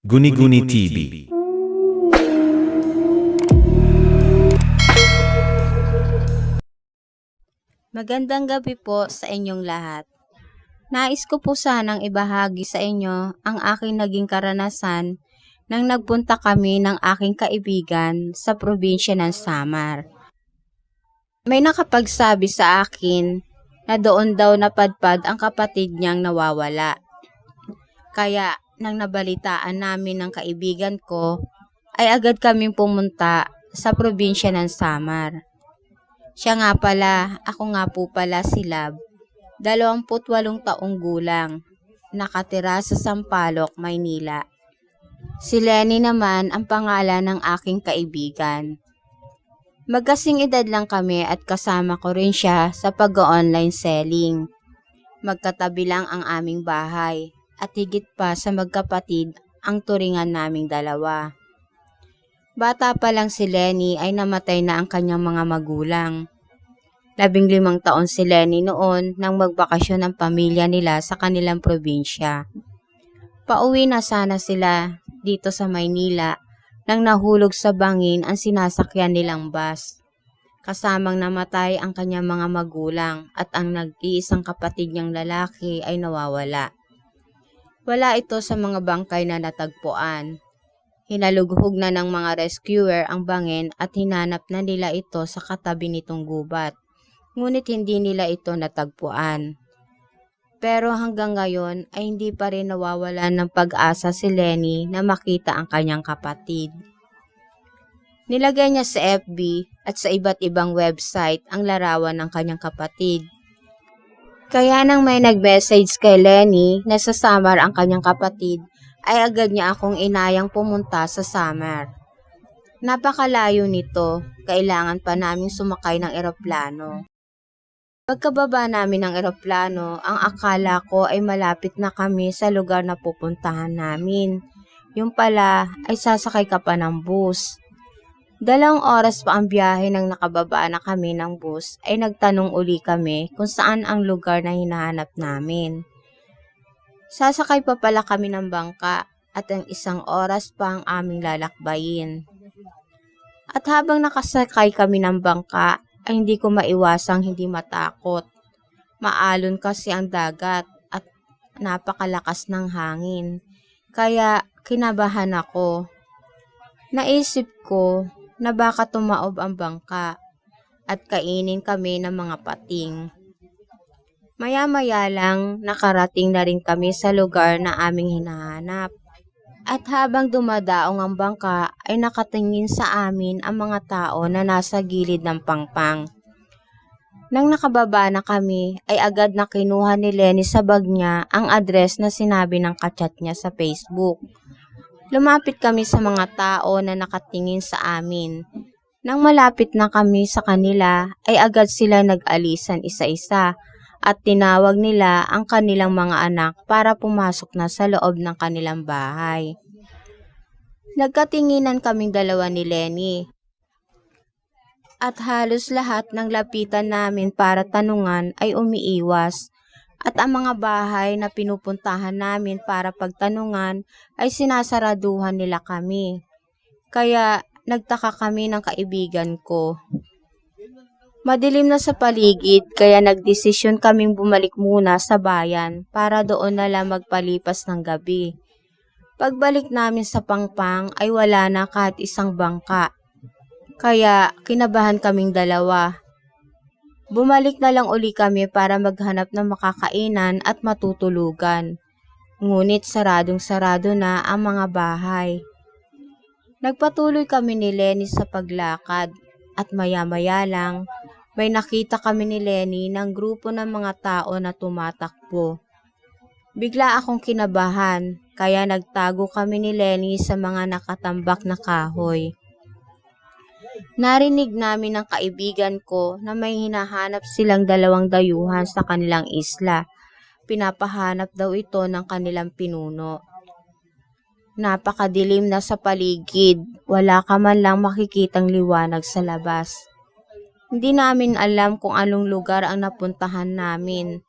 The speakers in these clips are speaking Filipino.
Guni-Guni TV. Magandang gabi po sa inyong lahat. Nais ko po sanang ibahagi sa inyo ang aking naging karanasan nang nagpunta kami ng aking kaibigan sa probinsya ng Samar. May nakapagsabi sa akin na doon daw napadpad ang kapatid niyang nawawala. Kaya nang nabalitaan namin ng kaibigan ko, ay agad kaming pumunta sa probinsya ng Samar. Siya nga pala, ako nga po pala si Lab. 28 taong gulang. Nakatira sa Sampaloc, Maynila. Si Lenny naman ang pangalan ng aking kaibigan. Magkasing edad lang kami at kasama ko rin siya sa pag-online selling. Magkatabi lang ang aming bahay at higit pa sa magkapatid ang turingan naming dalawa. Bata pa lang si Lenny ay namatay na ang kanyang mga magulang. Labing limang taon si Lenny noon nang magbakasyon ang pamilya nila sa kanilang probinsya. Pauwi na sana sila dito sa Maynila nang nahulog sa bangin ang sinasakyan nilang bus. Kasamang namatay ang kanyang mga magulang at ang nag-iisang kapatid niyang lalaki ay nawawala. Wala ito sa mga bangkay na natagpuan. Hinalughog na ng mga rescuer ang bangin at hinanap na nila ito sa katabi nitong gubat. Ngunit hindi nila ito natagpuan. Pero hanggang ngayon ay hindi pa rin nawawala ng pag-asa si Lenny na makita ang kanyang kapatid. Nilagay niya sa FB at sa iba't ibang website ang larawan ng kanyang kapatid. Kaya nang may nag-message kay Lenny na sa Samar ang kanyang kapatid, ay agad niya akong inayang pumunta sa Samar. Napakalayo nito, kailangan pa namin sumakay ng eroplano. Pagkababa namin ng eroplano, ang akala ko ay malapit na kami sa lugar na pupuntahan namin. Yung pala ay sasakay ka pa ng bus. Dalawang oras pa ang biyahe nang nakababa na kami ng bus ay nagtanong uli kami kung saan ang lugar na hinahanap namin. Sasakay pa pala kami ng bangka at ang isang oras pa ang aming lalakbayin. At habang nakasakay kami ng bangka, ay hindi ko maiwasang hindi matakot. Maalon kasi ang dagat at napakalakas ng hangin. Kaya kinabahan ako. Naisip ko na baka tumaob ang bangka at kainin kami ng mga pating. Maya-maya lang nakarating na rin kami sa lugar na aming hinahanap. At habang dumadaong ang bangka ay nakatingin sa amin ang mga tao na nasa gilid ng pangpang. Nang nakababa na kami ay agad na kinuha ni Lenny sa bag niya ang address na sinabi ng kachat niya sa Facebook. Lumapit kami sa mga tao na nakatingin sa amin. Nang malapit na kami sa kanila ay agad sila nag-alisan isa-isa at tinawag nila ang kanilang mga anak para pumasok na sa loob ng kanilang bahay. Nagkatinginan kaming dalawa ni Lenny. At halos lahat ng lapitan namin para tanungan ay umiiwas. At ang mga bahay na pinupuntahan namin para pagtanungan ay sinasaraduhan nila kami. Kaya nagtaka kami ng kaibigan ko. Madilim na sa paligid kaya nagdesisyon kaming bumalik muna sa bayan para doon na lang magpalipas ng gabi. Pagbalik namin sa pangpang ay wala na kahit isang bangka. Kaya kinabahan kaming dalawa. Bumalik na lang uli kami para maghanap ng makakainan at matutulugan. Ngunit saradong sarado na ang mga bahay. Nagpatuloy kami ni Lenny sa paglakad at maya-maya lang may nakita kami ni Lenny ng grupo ng mga tao na tumatakbo. Bigla akong kinabahan kaya nagtago kami ni Lenny sa mga nakatambak na kahoy. Narinig namin ng kaibigan ko na may hinahanap silang dalawang dayuhan sa kanilang isla. Pinapahanap daw ito ng kanilang pinuno. Napakadilim na sa paligid, wala ka man lang makikitang liwanag sa labas. Hindi namin alam kung anong lugar ang napuntahan namin.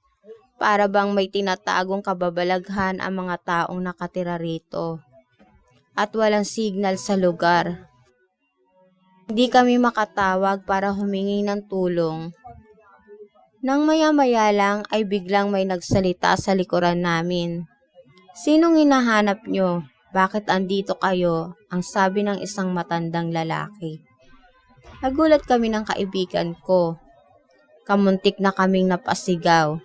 Para bang may tinatagong kababalaghan ang mga taong nakatira rito. at walang signal sa lugar. Hindi kami makatawag para humingi ng tulong. Nang maya-maya lang ay biglang may nagsalita sa likuran namin. Sinong hinahanap nyo? Bakit andito kayo? Ang sabi ng isang matandang lalaki. Nagulat kami ng kaibigan ko. Kamuntik na kaming napasigaw.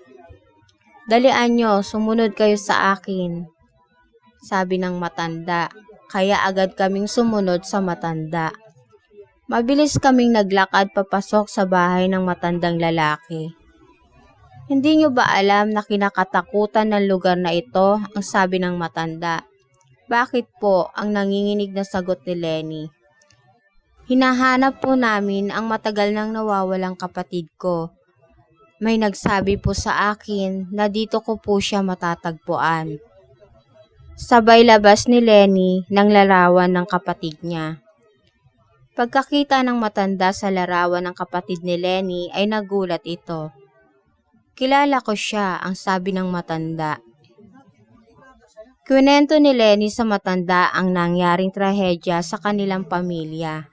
Dalian nyo, sumunod kayo sa akin. Sabi ng matanda, kaya agad kaming sumunod sa matanda. Mabilis kaming naglakad papasok sa bahay ng matandang lalaki. Hindi nyo ba alam na kinakatakutan ng lugar na ito ang sabi ng matanda? Bakit po ang nanginginig na sagot ni Lenny? Hinahanap po namin ang matagal nang nawawalang kapatid ko. May nagsabi po sa akin na dito ko po siya matatagpuan. Sabay labas ni Lenny ng larawan ng kapatid niya. Pagkakita ng matanda sa larawan ng kapatid ni Lenny ay nagulat ito. Kilala ko siya, ang sabi ng matanda. Kwento ni Lenny sa matanda ang nangyaring trahedya sa kanilang pamilya.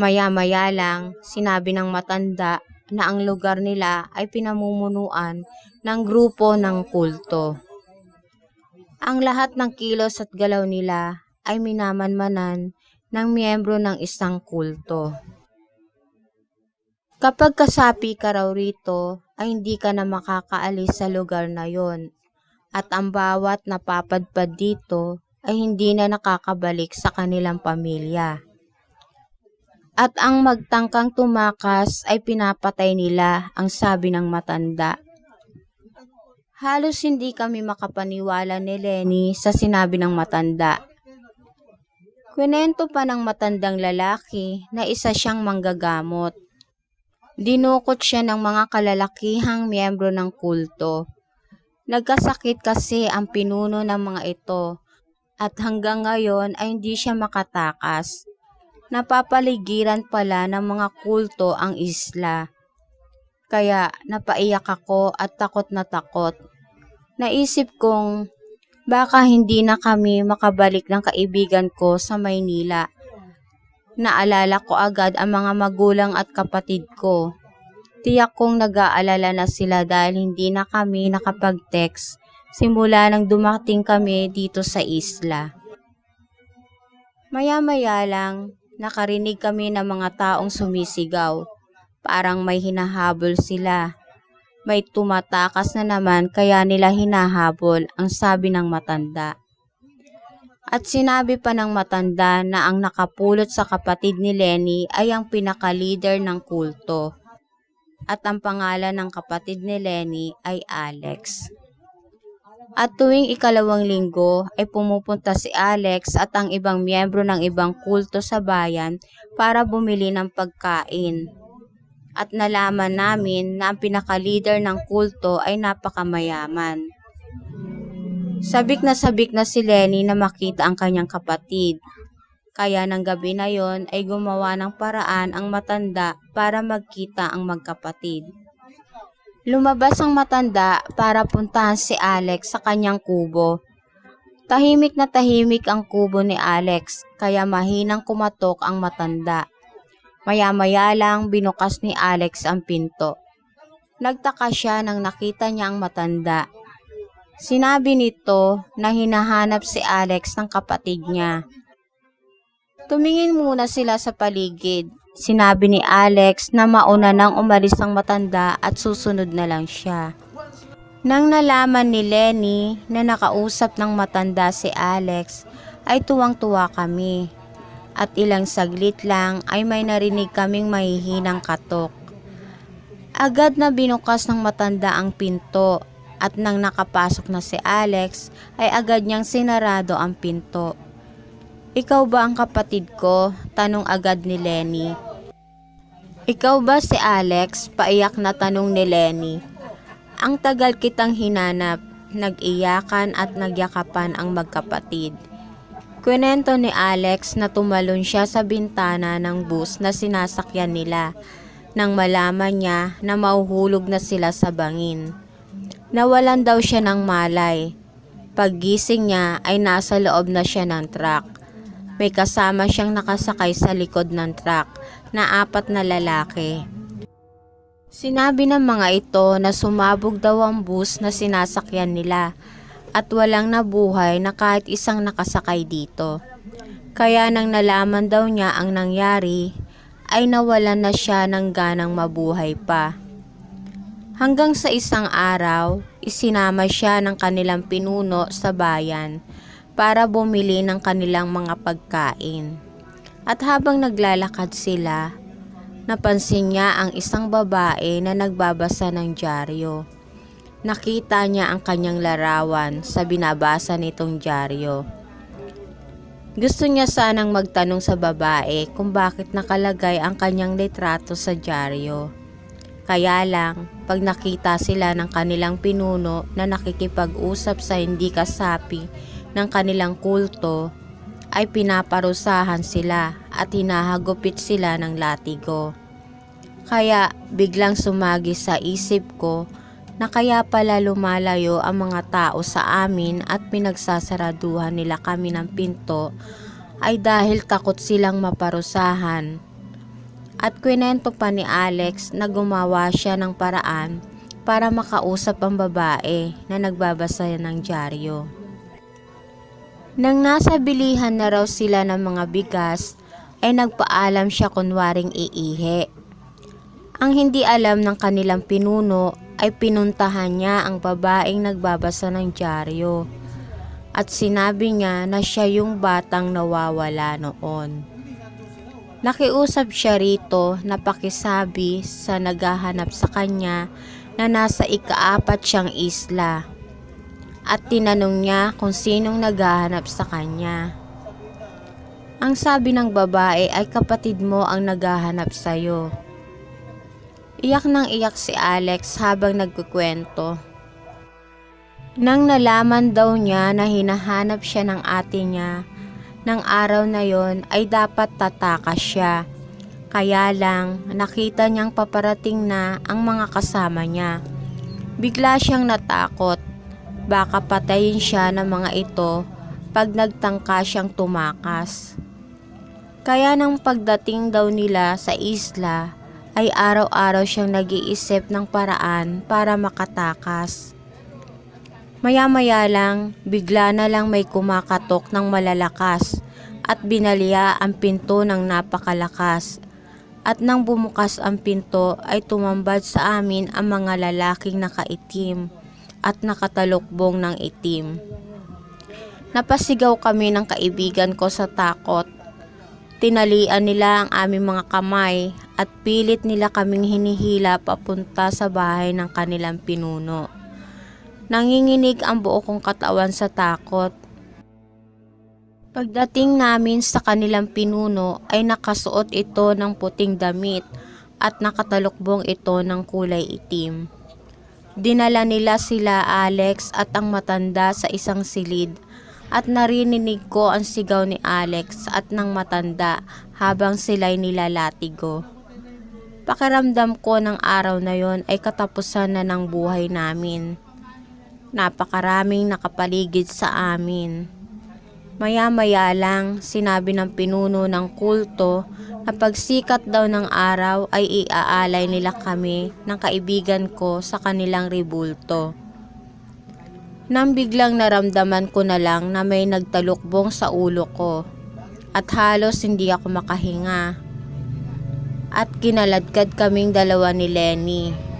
Maya-maya lang, sinabi ng matanda na ang lugar nila ay pinamumunuan ng grupo ng kulto. Ang lahat ng kilos at galaw nila ay minamanmanan ng miyembro ng isang kulto. Kapag kasapi ka raw rito, ay hindi ka na makakaalis sa lugar na yon. At ang bawat napapadpad dito ay hindi na nakakabalik sa kanilang pamilya. At ang magtangkang tumakas ay pinapatay nila ang sabi ng matanda. Halos hindi kami makapaniwala ni Lenny sa sinabi ng matanda. Kwento pa ng matandang lalaki na isa siyang manggagamot. Dinukot siya ng mga kalalakihang miyembro ng kulto. Nagkasakit kasi ang pinuno ng mga ito at hanggang ngayon ay hindi siya makatakas. Napapaligiran pala ng mga kulto ang isla. Kaya napaiyak ako at takot na takot. Naisip kong baka hindi na kami makabalik ng kaibigan ko sa Maynila. Naalala ko agad ang mga magulang at kapatid ko. Tiyak kong nag-aalala na sila dahil hindi na kami nakapag-text simula nang dumating kami dito sa isla. Maya-maya lang, nakarinig kami ng mga taong sumisigaw. Parang may hinahabol sila. May tumatakas na naman kaya nila hinahabol ang sabi ng matanda. At sinabi pa ng matanda na ang nakapulot sa kapatid ni Lenny ay ang pinaka-leader ng kulto. At ang pangalan ng kapatid ni Lenny ay Alex. At tuwing ikalawang linggo ay pumupunta si Alex at ang ibang miyembro ng ibang kulto sa bayan para bumili ng pagkain. At nalaman namin na ang pinaka-leader ng kulto ay napakamayaman. Sabik na sabik na si Lenny na makita ang kanyang kapatid. Kaya ng gabi na yon ay gumawa ng paraan ang matanda para magkita ang magkapatid. Lumabas ang matanda para puntahan si Alex sa kanyang kubo. Tahimik na tahimik ang kubo ni Alex kaya mahinang kumatok ang matanda. Maya-maya lang binukas ni Alex ang pinto. Nagtaka siya nang nakita niya ang matanda. Sinabi nito na hinahanap si Alex ng kapatid niya. Tumingin muna sila sa paligid. Sinabi ni Alex na mauna nang umalis ang matanda at susunod na lang siya. Nang nalaman ni Lenny na nakausap ng matanda si Alex, ay tuwang-tuwa kami. At ilang saglit lang ay may narinig kaming mahihinang katok. Agad na binukas ng matanda ang pinto at nang nakapasok na si Alex ay agad niyang sinarado ang pinto. Ikaw ba ang kapatid ko? Tanong agad ni Lenny. Ikaw ba si Alex? Paiyak na tanong ni Lenny. Ang tagal kitang hinanap, nag-iyakan at nagyakapan ang magkapatid. Kwento ni Alex na tumalon siya sa bintana ng bus na sinasakyan nila nang malaman niya na mauhulog na sila sa bangin. Nawalan daw siya ng malay. Paggising niya ay nasa loob na siya ng truck. May kasama siyang nakasakay sa likod ng truck na apat na lalaki. Sinabi ng mga ito na sumabog daw ang bus na sinasakyan nila at walang nabuhay na kahit isang nakasakay dito. Kaya nang nalaman daw niya ang nangyari, ay nawalan na siya ng ganang mabuhay pa. Hanggang sa isang araw, isinama siya ng kanilang pinuno sa bayan para bumili ng kanilang mga pagkain. At habang naglalakad sila, napansin niya ang isang babae na nagbabasa ng dyaryo. Nakita niya ang kanyang larawan sa binabasa nitong dyaryo. Gusto niya sanang magtanong sa babae kung bakit nakalagay ang kanyang litrato sa dyaryo. Kaya lang, pag nakita sila ng kanilang pinuno na nakikipag-usap sa hindi kasapi ng kanilang kulto, ay pinaparusahan sila at hinahagupit sila ng latigo. Kaya biglang sumagi sa isip ko na kaya pala lumalayo ang mga tao sa amin at pinagsasaraduhan nila kami ng pinto ay dahil takot silang maparusahan. At kwento pa ni Alex na gumawa siya ng paraan para makausap ang babae na nagbabasa ng dyaryo. Nang nasa bilihan na raw sila ng mga bigas, ay nagpaalam siya kunwaring iihi. Ang hindi alam ng kanilang pinuno ay pinuntahan niya ang babaeng nagbabasa ng dyaryo at sinabi niya na siya yung batang nawawala noon. Nakiusap siya rito na pakisabi sa naghahanap sa kanya na nasa ikaapat siyang isla at tinanong niya kung sinong naghahanap sa kanya. Ang sabi ng babae ay kapatid mo ang naghahanap sa'yo. Iyak nang iyak si Alex habang nagkukwento. Nang nalaman daw niya na hinahanap siya ng ate niya, ng araw na yon ay dapat tatakas siya. Kaya lang, nakita niyang paparating na ang mga kasama niya. Bigla siyang natakot. Baka patayin siya ng mga ito pag nagtangka siyang tumakas. Kaya nang pagdating daw nila sa isla, ay araw-araw siyang nag-iisip ng paraan para makatakas. Maya-maya lang, bigla na lang may kumakatok ng malalakas at binalya ang pinto ng napakalakas. At nang bumukas ang pinto ay tumambad sa amin ang mga lalaking nakaitim at nakatalukbong ng itim. Napasigaw kami ng kaibigan ko sa takot. Tinalian nila ang aming mga kamay at pilit nila kaming hinihila papunta sa bahay ng kanilang pinuno. Nanginginig ang buo kong katawan sa takot. Pagdating namin sa kanilang pinuno ay nakasuot ito ng puting damit at nakatalukbong ito ng kulay itim. Dinala nila sila Alex at ang matanda sa isang silid at narinig ko ang sigaw ni Alex at ng matanda habang sila'y nilalatigo. Pakiramdam ko ng araw na yon ay katapusan na ng buhay namin. Napakaraming nakapaligid sa amin. Maya-maya lang, sinabi ng pinuno ng kulto na pagsikat daw ng araw ay iaalay nila kami ng kaibigan ko sa kanilang ribulto. Nang biglang naramdaman ko na lang na may nagtalukbong sa ulo ko at halos hindi ako makahinga. At kinaladkad kaming dalawa ni Lenny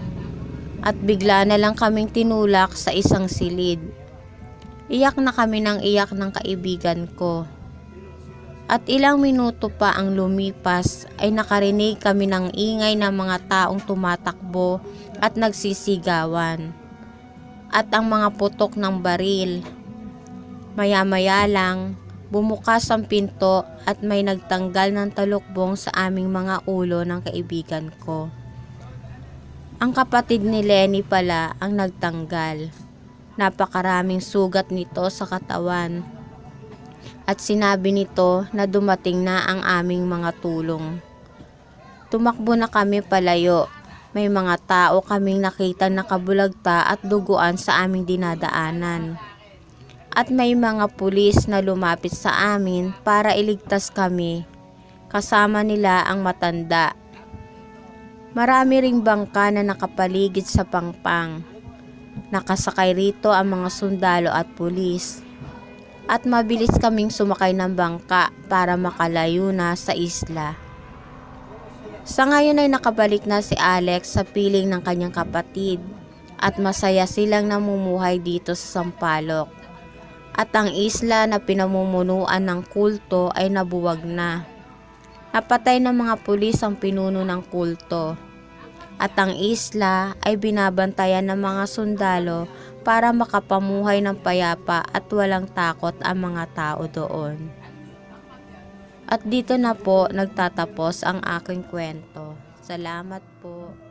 at bigla na lang kaming tinulak sa isang silid. Iyak na kami ng iyak ng kaibigan ko. At ilang minuto pa ang lumipas ay nakarinig kami ng ingay ng mga taong tumatakbo at nagsisigawan. At ang mga putok ng baril. Maya-maya lang, bumukas ang pinto at may nagtanggal ng talukbong sa aming mga ulo ng kaibigan ko. Ang kapatid ni Lenny pala ang nagtanggal. Napakaraming sugat nito sa katawan. At sinabi nito na dumating na ang aming mga tulong. Tumakbo na kami palayo. May mga tao kaming nakita nakabulagta at duguan sa aming dinadaanan. At may mga pulis na lumapit sa amin para iligtas kami. Kasama nila ang matanda. Marami ring bangka na nakapaligid sa pangpang. Nakasakay rito ang mga sundalo at pulis. At mabilis kaming sumakay ng bangka para makalayo na sa isla. Sa ngayon ay nakabalik na si Alex sa piling ng kanyang kapatid at masaya silang namumuhay dito sa Sampaloc. At ang isla na pinamumunuan ng kulto ay nabuwag na. Napatay ng mga pulis ang pinuno ng kulto. At ang isla ay binabantayan ng mga sundalo para makapamuhay ng payapa at walang takot ang mga tao doon. At dito na po nagtatapos ang aking kwento. Salamat po.